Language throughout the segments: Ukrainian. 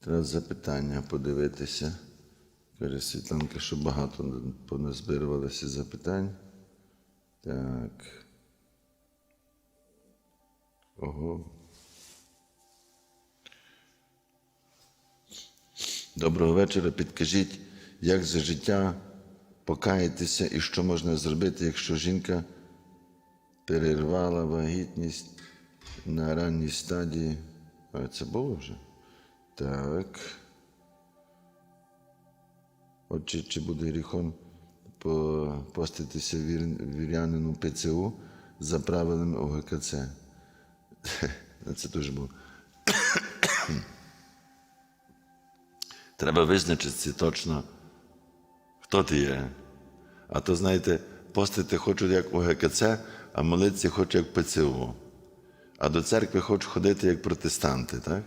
Треба запитання подивитися. Каже Світланка, що багато поназбирувалося запитань. Так. Ого. Доброго вечора. Підкажіть, як за життя покаятися і що можна зробити, якщо жінка перервала вагітність на ранній стадії. А це було вже? Так. Отже, чи буде гріхом поститися вір- вірянину ПЦУ за правилами ОГКЦ? Це теж було. Треба визначитися точно, хто ти є. А то, знаєте, постити хочуть як ОГКЦ, а молитися хочуть як ПЦУ. А до церкви хочуть ходити як протестанти, так?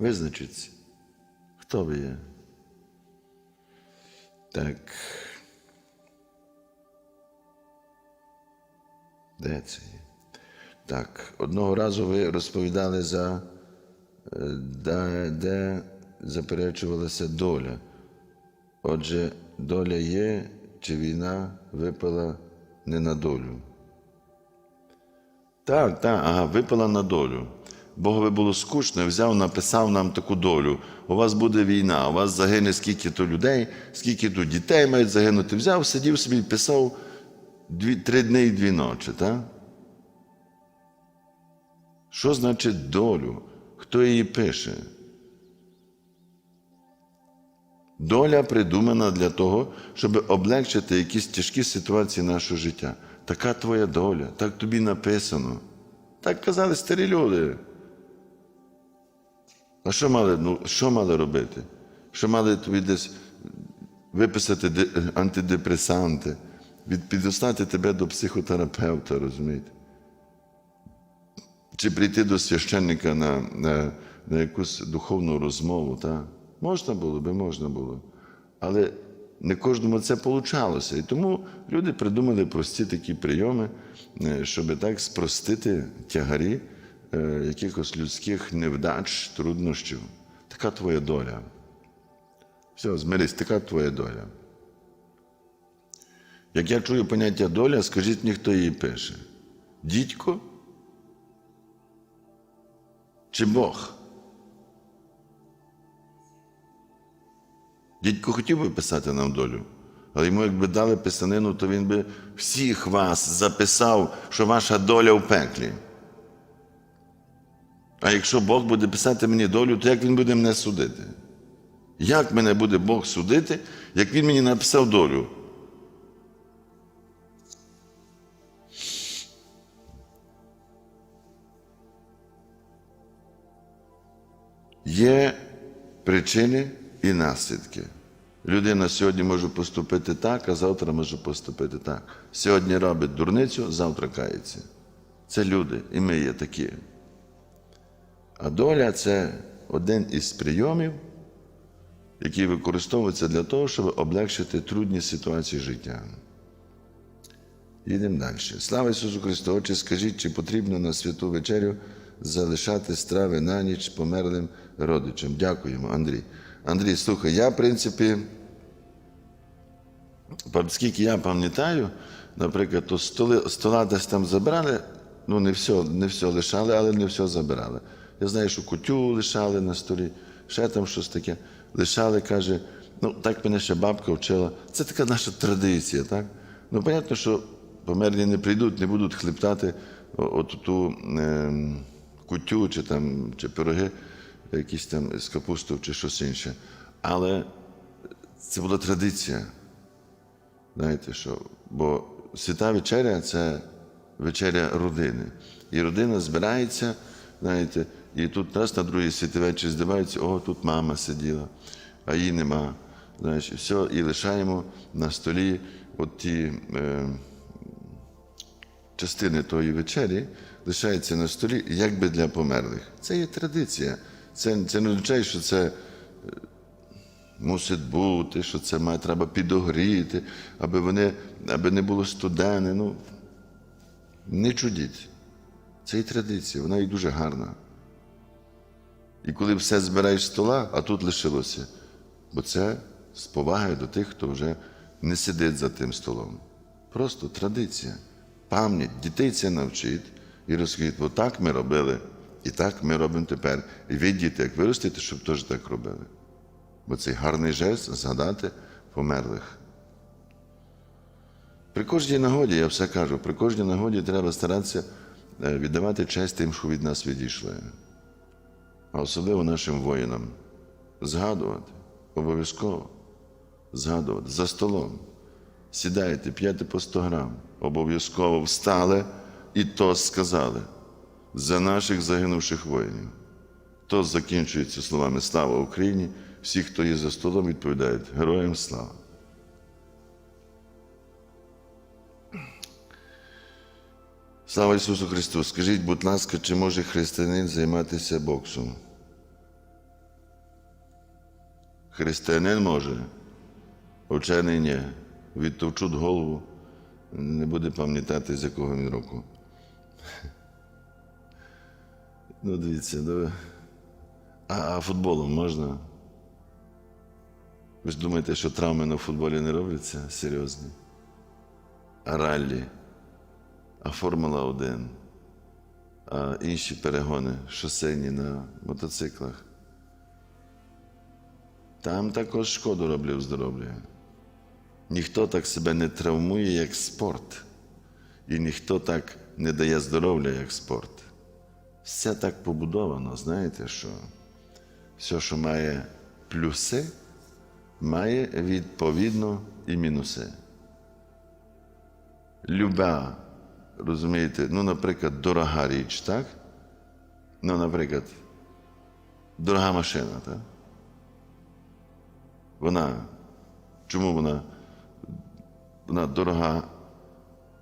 Визначіться, хто ви є. Так. Де це є? Так, одного разу ви розповідали за е, де, де заперечувалася доля. Отже, доля є, чи війна випала не на долю. Так, так, ага, випала на долю. Богові було скучно, взяв, написав нам таку долю. У вас буде війна, у вас загине скільки то людей, скільки то дітей мають загинути. Взяв, сидів собі і писав дві, три дні і дві ночі, так? Що значить долю? Хто її пише? Доля придумана для того, щоб облегчити якісь тяжкі ситуації нашого життя. Така твоя доля, так тобі написано. Так казали старі люди. А що мали, ну, що мали робити? Що мали тобі десь виписати антидепресанти, від, підослати тебе до психотерапевта, розумієте? Чи прийти до священника на, на, на якусь духовну розмову, так? Можна було би, можна було. Але не кожному це получалося. І тому люди придумали прості такі прийоми, е, щоб так спростити тягарі якихось людських невдач, труднощів. Така твоя доля. Все, змирись, така твоя доля. Як я чую поняття доля, скажіть мені, хто її пише? Дідько? Чи Бог? Дідько хотів би писати нам долю, але йому, якби дали писанину, то він би всіх вас записав, що ваша доля в пеклі. А якщо Бог буде писати мені долю, то як він буде мене судити? Як мене буде Бог судити, як він мені написав долю? Є причини і наслідки. Людина сьогодні може поступити так, а завтра може поступити так. Сьогодні робить дурницю, завтра кається. Це люди, і ми є такі. А доля це один із прийомів, який використовується для того, щоб облегшити трудні ситуації життя. Їдемо далі. Слава Ісусу Христу! Отче, скажіть, чи потрібно на святу вечерю залишати страви на ніч померлим родичам? Дякуємо, Андрій. Андрій, слухай, я, в принципі, скільки я пам'ятаю, наприклад, то столи, стола десь там забрали, ну не все, не все лишали, але не все забирали. Я знаю, що кутю лишали на столі, ще там щось таке. Лишали, каже, ну так мене ще бабка вчила. Це така наша традиція, так? Ну, понятно, що померлі не прийдуть, не будуть хлептати от ту е, кутю чи там, чи пироги, якісь там з капустою чи щось інше. Але це була традиція. Знаєте що? Бо свята вечеря це вечеря родини. І родина збирається, знаєте, і тут раз на другий святий вечір здиваються, о, тут мама сиділа, а її нема. Знаєш, і все, і лишаємо на столі от ті е, частини тої вечері, лишаються на столі, якби для померлих. Це є традиція. Це, це не означає, що це мусить бути, що це має треба підогріти, аби вони, аби не було студени. Ну, не чудіть. Це і традиція, вона і дуже гарна. І коли все збираєш з стола, а тут лишилося. Бо це з повагою до тих, хто вже не сидить за тим столом. Просто традиція. Пам'ять, дітей це навчить і розкажіть, так ми робили, і так ми робимо тепер. І ви, діти, як виростете, щоб теж так робили. Бо цей гарний жест згадати померлих. При кожній нагоді, я все кажу, при кожній нагоді треба старатися е, віддавати честь тим, що від нас відійшли. А особливо нашим воїнам. Згадувати, обов'язково. Згадувати за столом. Сідайте, п'єте по 100 грам. Обов'язково встали і то сказали за наших загинувших воїнів. То закінчується словами Слава Україні. Всі, хто є за столом, відповідають Героям слава. Слава Ісусу Христу! Скажіть, будь ласка, чи може християнин займатися боксом? Християнин може, учений ні. Відтовчуть голову, не буде пам'ятати, з якого він року. Ну, дивіться, ну, а, а футболом можна? Ви ж думаєте, що травми на футболі не робляться серйозні? А раллі, а Формула 1, а інші перегони шосейні на мотоциклах. Там також шкоду роблять здоров'я. Ніхто так себе не травмує, як спорт. І ніхто так не дає здоров'я, як спорт. Все так побудовано, знаєте, що все, що має плюси, має відповідно і мінуси. Люба, розумієте, ну, наприклад, дорога річ, так? Ну, наприклад, дорога машина, так? Вона, чому вона? Вона дорога,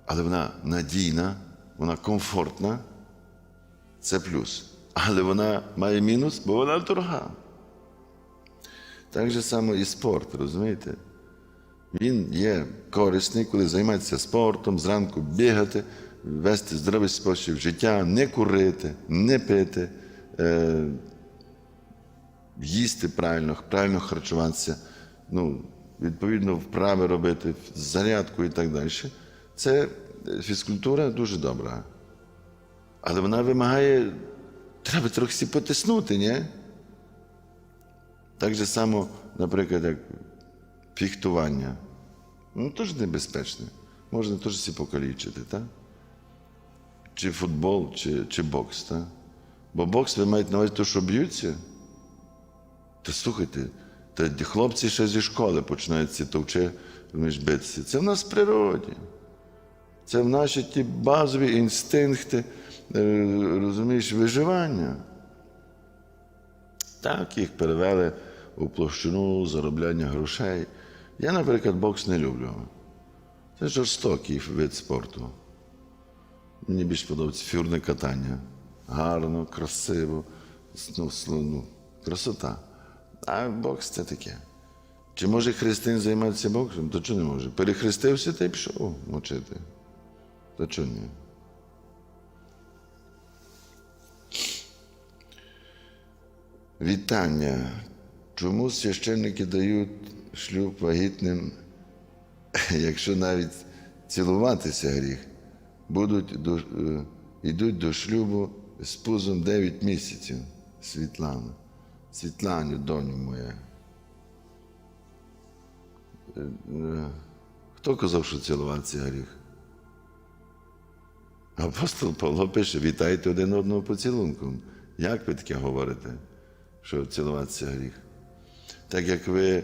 але вона надійна, вона комфортна. Це плюс. Але вона має мінус, бо вона дорога. Так же само і спорт, розумієте? Він є корисний, коли займається спортом, зранку бігати, вести здоровий спосіб життя, не курити, не пити, е, їсти правильно, правильно харчуватися, ну, відповідно, вправи робити, зарядку і так далі. Це е, фізкультура дуже добра. Але вона вимагає, треба трохи потиснути, ні? Так же само, наприклад, як фіхтування. Ну, теж небезпечне. Можна теж всі покалічити, так? Чи футбол, чи, чи бокс, так? Бо бокс ви маєте на увазі те, що б'ються. Та слухайте, та хлопці ще зі школи починають ці товче битися. Це в нас в природі. Це в наші ті базові інстинкти, е, розумієш, виживання. Так, їх перевели у площину заробляння грошей. Я, наприклад, бокс не люблю. Це жорстокий вид спорту. Мені більш подобається фігурне катання. Гарно, красиво, ну, ну, красота. А бокс це таке. Чи може християн займатися боксом? То чого не може? Перехрестився та й пішов мочити. Та чого ні? Вітання. Чому священники дають шлюб вагітним, якщо навіть цілуватися гріх? Будуть до, е, йдуть до шлюбу з пузом 9 місяців. Світлана. Світланю, доню моя. Е, е, Хто казав, що цілуватися гріх? Апостол Павло пише: вітайте один одного поцілунком. Як ви таке говорите, що цілуватися гріх? Так як ви,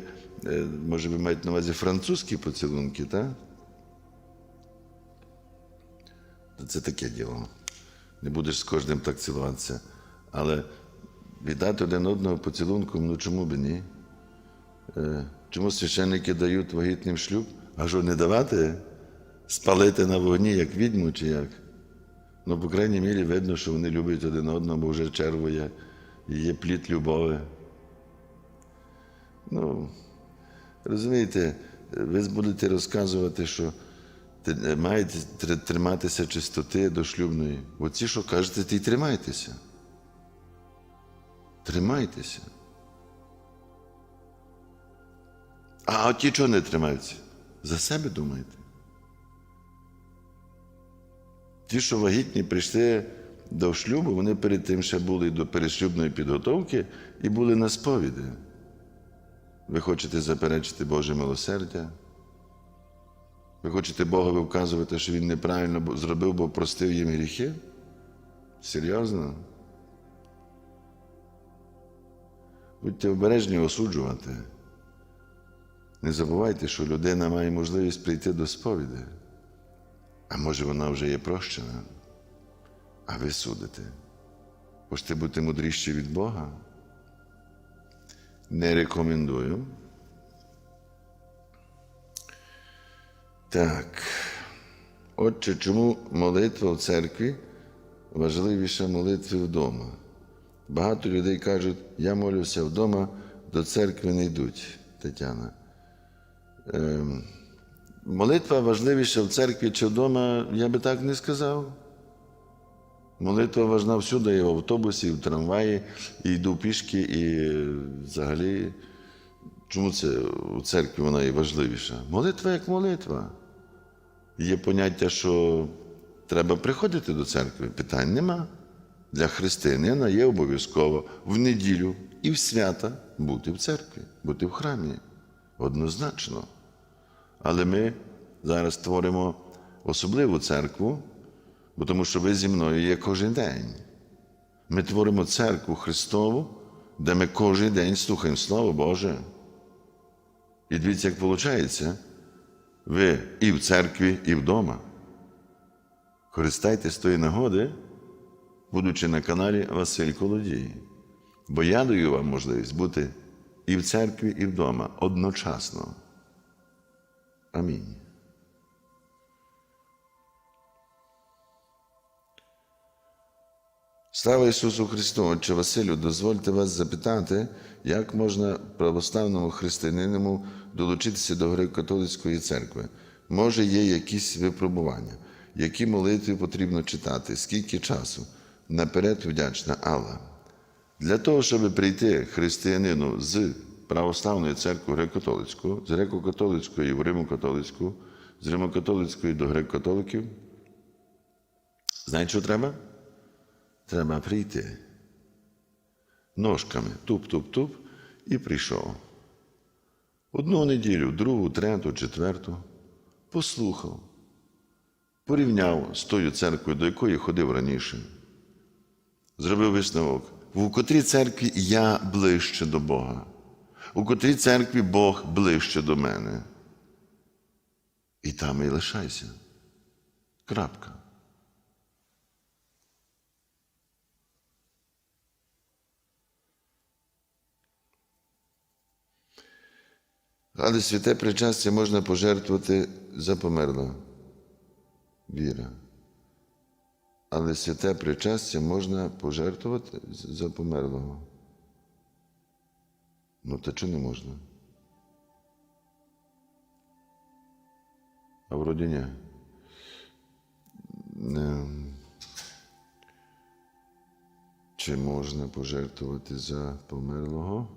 може, ви маєте на увазі французькі поцілунки, так? Це таке діло. Не будеш з кожним так цілуватися. Але віддати один одного поцілунком, ну чому б ні? Е, Чому священники дають вагітним шлюб? А що не давати? Спалити на вогні, як відьму чи як? Ну, по крайній мірі, видно, що вони люблять один одного, бо вже черво є, і є плід любові. Ну, розумієте, ви будете розказувати, що Маєте триматися чистоти до шлюбної. Оці, що кажете, ті тримайтеся. Тримайтеся. А ті, чого не тримаються? За себе думайте. Ті, що вагітні прийшли до шлюбу, вони перед тим ще були до перешлюбної підготовки і були на сповіді. Ви хочете заперечити Боже милосердя? Ви хочете Богові вказувати, що Він неправильно зробив, бо простив їм гріхи? Серйозно? Будьте обережні осуджувати. Не забувайте, що людина має можливість прийти до сповіді. А може вона вже є прощена, а ви судите. Хочете бути мудріші від Бога? Не рекомендую. Так. Отже, чому молитва в церкві важливіша молитви вдома? Багато людей кажуть, я молюся вдома, до церкви не йдуть, Тетяна. Ем, молитва важливіша в церкві чи вдома, я би так не сказав. Молитва важна всюди, і в автобусі, і в трамваї, і йду пішки, і взагалі, чому це у церкві вона є важливіша? Молитва як молитва. Є поняття, що треба приходити до церкви. Питань нема. Для християнина є обов'язково в неділю і в свята бути в церкві, бути в храмі. Однозначно. Але ми зараз творимо особливу церкву, бо тому що ви зі мною є кожен день. Ми творимо церкву Христову, де ми кожен день слухаємо Слово Боже. І дивіться, як виходить, ви і в церкві, і вдома. Користайтесь тої нагоди, будучи на каналі Василь Колодій. Бо я даю вам можливість бути і в церкві, і вдома одночасно. Амінь. Слава Ісусу Христу! Отче Василю, дозвольте вас запитати, як можна православному християнину долучитися до греко-католицької церкви? Може, є якісь випробування, які молитви потрібно читати, скільки часу? Наперед вдячна Алла. Для того, щоб прийти християнину з православної церкви греко-католицької, з греко-католицької в Римо-католицьку, з Римо-католицької до греко-католиків, знаєте, що треба? Треба прийти ножками туп-туп-туп і прийшов. Одну неділю, другу, третю, четверту послухав, порівняв з тою церквою, до якої ходив раніше. Зробив висновок, в котрій церкві я ближче до Бога, у котрій церкві Бог ближче до мене. І там і лишайся. Крапка. Але святе причастя можна пожертвувати за померлого. Віра. Але святе причастя можна пожертвувати за померлого. Ну, та чого не можна? А вроді ні. Чи можна пожертвувати за померлого?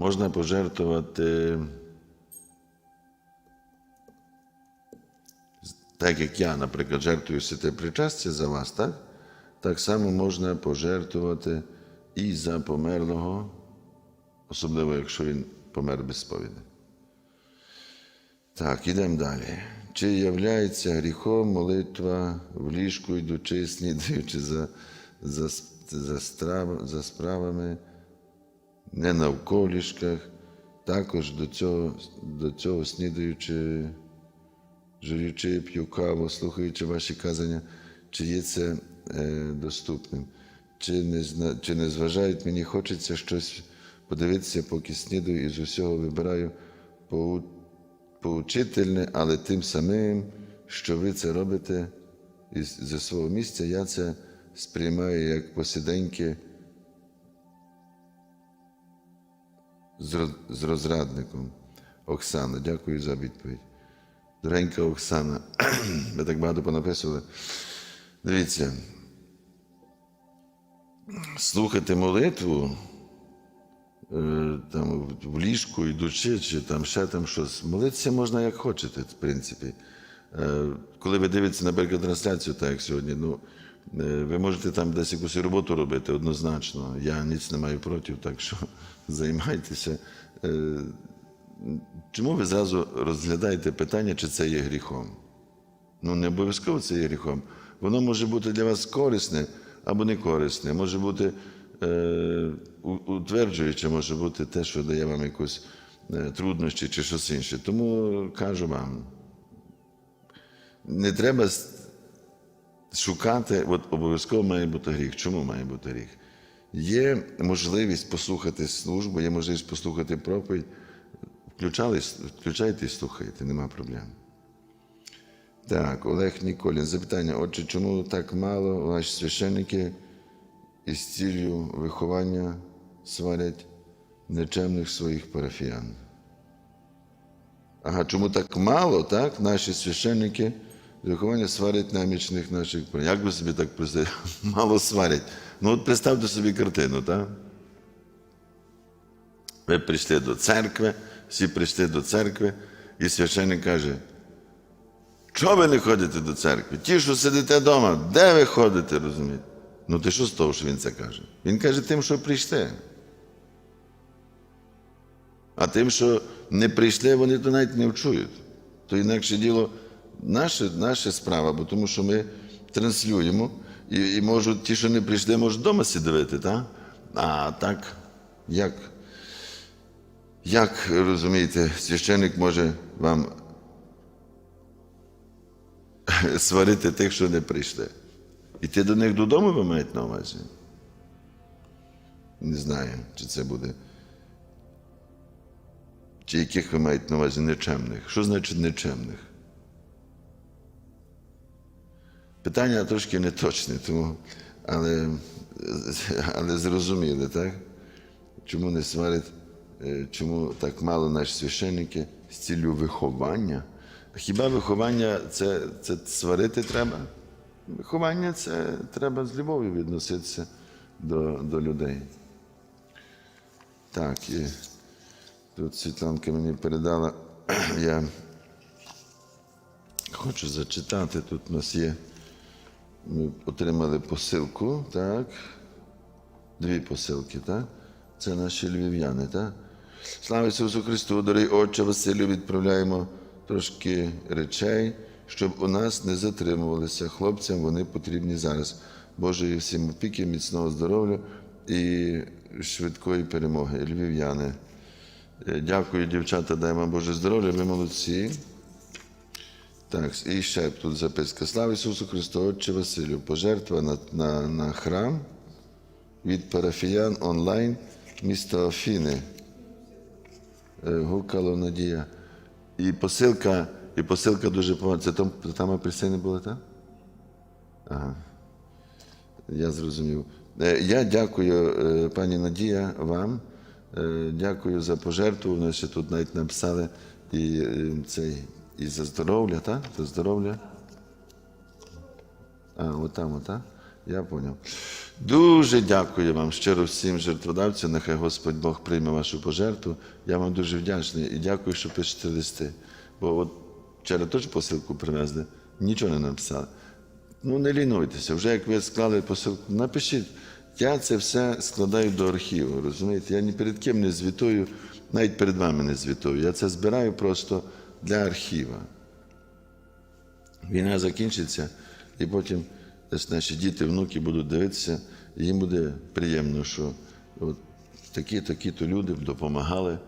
Можна пожертвувати, так як я, наприклад, жертвую святе причастя за вас, так? Так само можна пожертвувати і за померлого, особливо, якщо він помер без сповіді. Так, ідемо далі. Чи являється гріхом молитва в ліжку, йдучи, снідаючи за, за, за, страв, за справами? Не навколішках, також до цього, до цього снідаючи, жуючи, п'ю каву, слухаючи ваші казання, чи є це е, доступним, чи не, чи не зважають, мені хочеться щось подивитися, поки снідаю і з усього вибираю поу- поучительне, але тим самим, що ви це робите із зі свого місця, я це сприймаю як посиденьки з, роз- розрадником. Оксана, дякую за відповідь. Доренька Оксана, ви так багато понаписували. Дивіться, слухати молитву е, там, в ліжку йдучи, чи там ще там щось. Молитися можна як хочете, в принципі. Е, Коли ви дивитеся, наприклад, трансляцію, так як сьогодні, ну, ви можете там десь якусь роботу робити однозначно. Я ніч не маю проти, так що займайтеся. Е, Чому ви зразу розглядаєте питання, чи це є гріхом? Ну, не обов'язково це є гріхом. Воно може бути для вас корисне або не корисне. Може бути е, утверджуюче, може бути те, що дає вам якусь е, труднощі чи щось інше. Тому кажу вам, не треба шукати, от обов'язково має бути гріх. Чому має бути гріх? Є можливість послухати службу, є можливість послухати проповідь. Включайте і слухайте, нема проблем. Так, Олег Ніколін. Запитання. Отже, чому так мало ваші священники із ціллю виховання сварять нечемних своїх парафіян? Ага, чому так мало, так? Наші священники виховання сварять намічних наших? Як ви собі так представляєте? Мало сварять. Ну от представте собі картину, так? Ви прийшли до церкви, всі прийшли до церкви, і священник каже, Чого ви не ходите до церкви? Ті, що сидите вдома, де ви ходите, розумієте? Ну ти що з того, що він це каже? Він каже тим, що прийшли. А тим, що не прийшли, вони то навіть не вчують. То інакше діло наше, наша справа, бо тому що ми транслюємо, і, і можуть ті, що не прийшли, можуть вдома сидіти, так? А так, як? Як розумієте, священник може вам сварити тих, що не прийшли. Іти до них додому ви маєте на увазі? Не знаю, чи це буде. Чи яких ви маєте на увазі нечемних? Що значить нечемних? Питання трошки неточне, тому, але, але зрозуміли, так? Чому не сварять, е, чому так мало наші священники з ціллю виховання? Хіба виховання це, це сварити треба? Виховання це треба з любов'ю відноситися до, до людей. Так, і тут Світланка мені передала, я хочу зачитати, тут у нас є. Ми отримали посилку, так. Дві посилки, так? Це наші львів'яни, так? Слава Ісусу Христу, дорогий Отче Василю, відправляємо трошки речей, щоб у нас не затримувалися. Хлопцям вони потрібні зараз. Божої всім опіки, міцного здоров'я і швидкої перемоги. Львів'яни. Е, Дякую, дівчата, дай вам Боже здоров'я, ви молодці. Так, і ще тут записка. Слава Ісусу Христу, Отче Василю, пожертва на, на, на храм від парафіян онлайн міста Афіни. Е, Гукало Надія. І посилка, і посилка дуже поважна. Це там, там апельсини були, так? Ага. Я зрозумів. Е, Я дякую, е, пані Надія, вам. Дякую за пожертву. Вони ще тут навіть написали і, цей, і за здоров'я, так? За здоров'я. А, отам, ота. Я поняв. Дуже дякую вам щиро всім жертводавцям. Нехай Господь Бог прийме вашу пожертву. Я вам дуже вдячний і дякую, що пишете листи. Бо от вчора теж посилку привезли, нічого не написали. Ну, не лінуйтеся, вже як ви склали посилку, напишіть. Я це все складаю до архіву, розумієте? Я ні перед ким не звітую, навіть перед вами не звітую. Я це збираю просто для архіва. Війна закінчиться, і потім наші діти, внуки будуть дивитися, і їм буде приємно, що от такі, такі-то люди допомагали.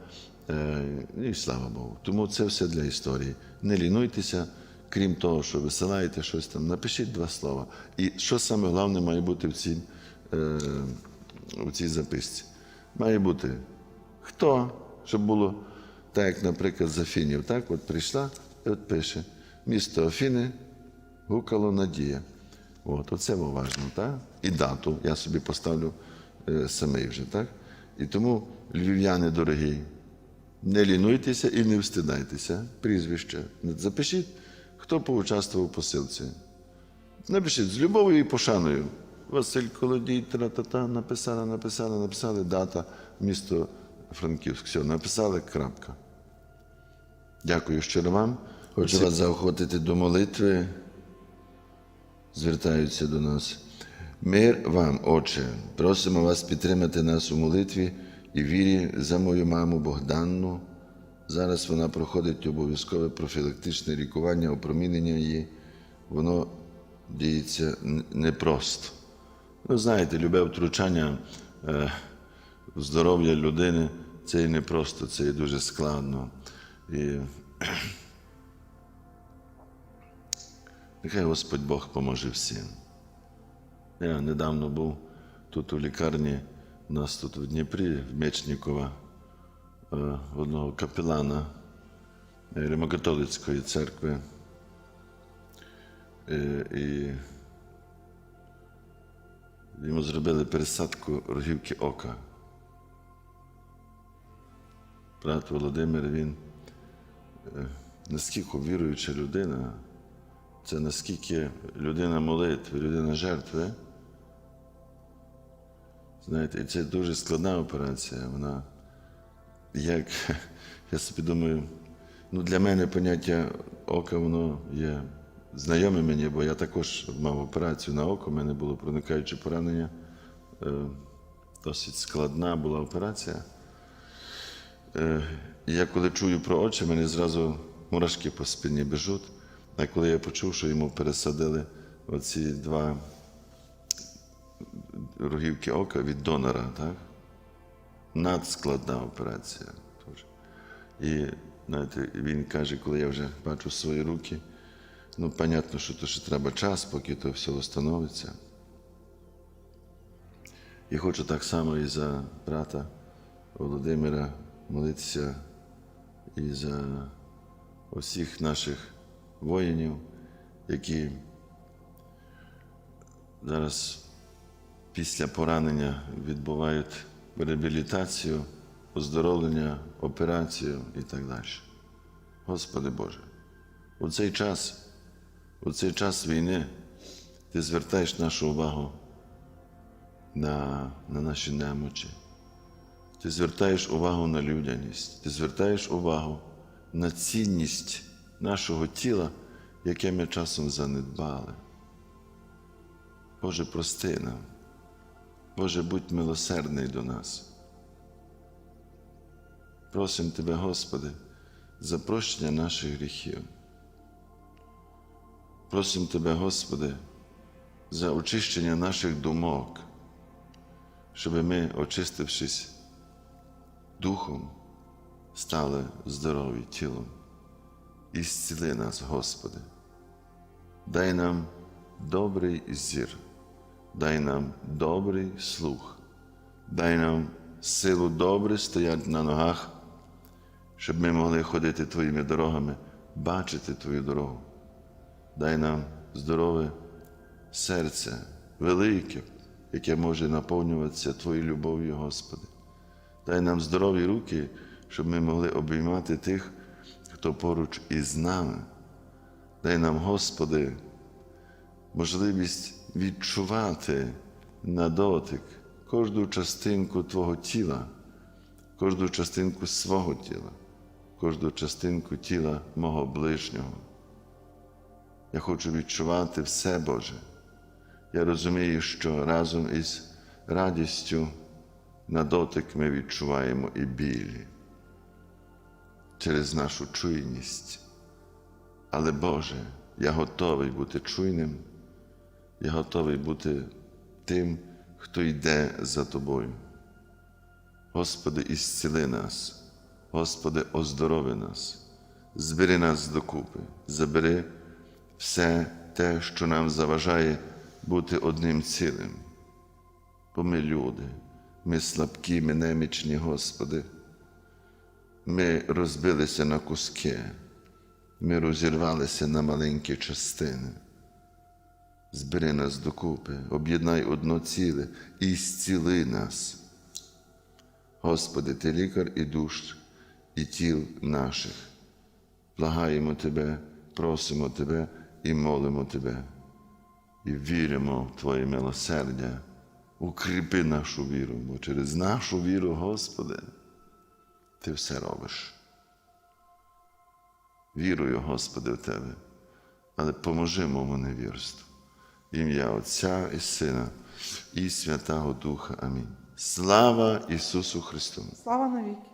Е, І слава Богу. Тому це все для історії. Не лінуйтеся, крім того, що висилаєте щось там, напишіть два слова. І що саме головне має бути в цій, е, в цій записці? Має бути хто, щоб було так, як, наприклад, з Афінів. Так, от прийшла і от пише: місто Афіни, гукало Надія. От, оце важливо, так? І дату я собі поставлю е, самий вже, так? І тому, львів'яни дорогі, не лінуйтеся і не встидайтеся прізвище. Запишіть, хто поучаствував у посилці. Напишіть з любов'ю і пошаною. Василь Колодій, тра-та-та, написали, написали, написали, дата, місто Франківськ. Все, написали, крапка. Дякую щиро вам. Хочу вас заохотити до молитви. Звертаються до нас. Мир вам, Отче, просимо вас підтримати нас у молитві і вірі за мою маму Богданну. Зараз вона проходить обов'язкове профілактичне лікування, опромінення її. Воно діється непросто. Ви знаєте, любе втручання е, в здоров'я людини це і непросто, це і дуже складно. І нехай Господь Бог поможе всім. Я недавно був тут у лікарні, у нас тут у Дніпрі, в Мечнікова, е, одного капелана Римокатолицької церкви. Е, І йому зробили пересадку рогівки ока. Брат Володимир, він наскільки віруюча людина, це наскільки людина молитви, людина жертви. Знаєте, і це дуже складна операція. Вона, як я собі думаю, ну для мене поняття ока воно є знайоме мені, бо я також мав операцію на око, у мене було проникаюче поранення. Е, Досить складна була операція. Я коли чую про очі, мені зразу мурашки по спині біжуть. А коли я почув, що йому пересадили оці два рогівки ока від донора, так? Надскладна операція. І знаєте, він каже, коли я вже бачу свої руки, ну, понятно, що то ще треба час, поки то все встановиться. І хочу так само і за брата Володимира молитися і за усіх наших воїнів, які зараз після поранення відбувають реабілітацію, оздоровлення, операцію і так далі. Господи Боже, у цей час, у цей час війни ти звертаєш нашу увагу на, на наші немочі. Ти звертаєш увагу на людяність, ти звертаєш увагу на цінність нашого тіла, яке ми часом занедбали. Боже, прости нам. Боже, будь милосердний до нас. Просимо Тебе, Господи, за прощення наших гріхів. Просимо Тебе, Господи, за очищення наших думок, щоб ми, очистившись духом, стали здорові тілом. І зціли нас, Господи. Дай нам добрий зір, дай нам добрий слух, дай нам силу добре стояти на ногах, щоб ми могли ходити Твоїми дорогами, бачити Твою дорогу. Дай нам здорове серце, велике, яке може наповнюватися Твоєю любов'ю, Господи. Дай нам здорові руки, щоб ми могли обіймати тих, хто поруч із нами. Дай нам, Господи, можливість відчувати на дотик кожну частинку Твого тіла, кожну частинку свого тіла, кожну частинку тіла мого ближнього. Я хочу відчувати все Боже. Я розумію, що разом із радістю на дотик ми відчуваємо і білі через нашу чуйність. Але Боже, я готовий бути чуйним, я готовий бути тим, хто йде за Тобою. Господи, ісціли нас, Господи, оздорови нас, збери нас докупи, забери все те, що нам заважає бути одним цілим. Бо ми люди, ми слабкі, ми немічні, Господи. Ми розбилися на куски, ми розірвалися на маленькі частини. Збери нас докупи, об'єднай одно ціле і зціли нас. Господи, Ти лікар і душ, і тіл наших. Благаємо Тебе, просимо Тебе і молимо Тебе. І віримо в Твоє милосердя. Укріпи нашу віру, бо через нашу віру, Господи, Ти все робиш. Вірую, Господи, в Тебе, але поможи моєму невірству. Ім'я Отця і Сина, і Святого Духа. Амінь. Слава Ісусу Христу! Слава навіки.